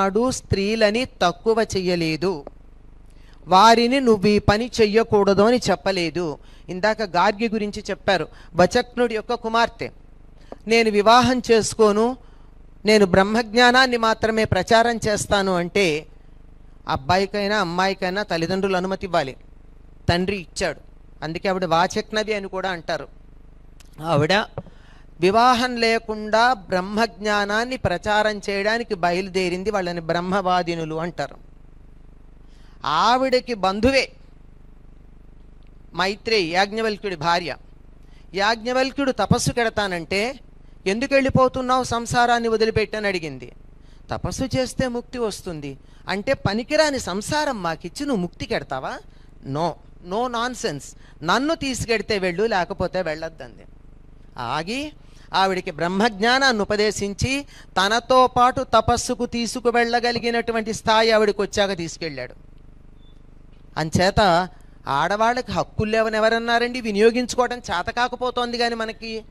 ఏనాడు స్త్రీలని తక్కువ చెయ్యలేదు. వారిని నువ్వు ఈ పని చెయ్యకూడదు అని చెప్పలేదు. ఇందాక గార్గి గురించి చెప్పారు. వచక్నుడి యొక్క కుమార్తె. నేను వివాహం చేసుకోను. నేను బ్రహ్మజ్ఞానాన్ని మాత్రమే ప్రచారం చేస్తాను అంటే అబ్బాయికైనా అమ్మాయికైనా తల్లిదండ్రులు అనుమతి ఇవ్వాలి. తండ్రి ఇచ్చాడు. అందుకే ఆవిడ వాచక్నవి అని కూడా అంటారు. ఆవిడ వివాహం లేకుండా బ్రహ్మజ్ఞానాన్ని ప్రచారం చేయడానికి బయలుదేరింది వాళ్ళని బ్రహ్మవాదినులు అంటారు. ఆవిడకి బంధువే మైత్రేయి యాజ్ఞవల్క్యుడి భార్య. యాజ్ఞవల్క్యుడు తపస్సు కెడతానంటే ఎందుకు వెళ్ళిపోతున్నావు సంసారాన్ని వదిలిపెట్టని? అడిగింది. తపస్సు చేస్తే ముక్తి వస్తుంది. అంటే పనికిరాని సంసారం మాకిచ్చి నువ్వు ముక్తి కెడతావా? నో నో నాన్ నన్ను తీసుకెడితే వెళ్ళు లేకపోతే వెళ్ళొద్దంది. ఆగి ఆవిడికి బ్రహ్మజ్ఞానాన్ని ఉపదేశించి తనతో పాటు తపస్సుకు తీసుకువెళ్ళగలిగినటువంటి స్థాయి ఆవిడికి వచ్చాక తీసుకెళ్ళాడు. అంచేత ఆడవాళ్ళకి హక్కులు లేవని ఎవరన్నారండి వినియోగించుకోవడం చేత కాకపోతోంది కానీ మనకి.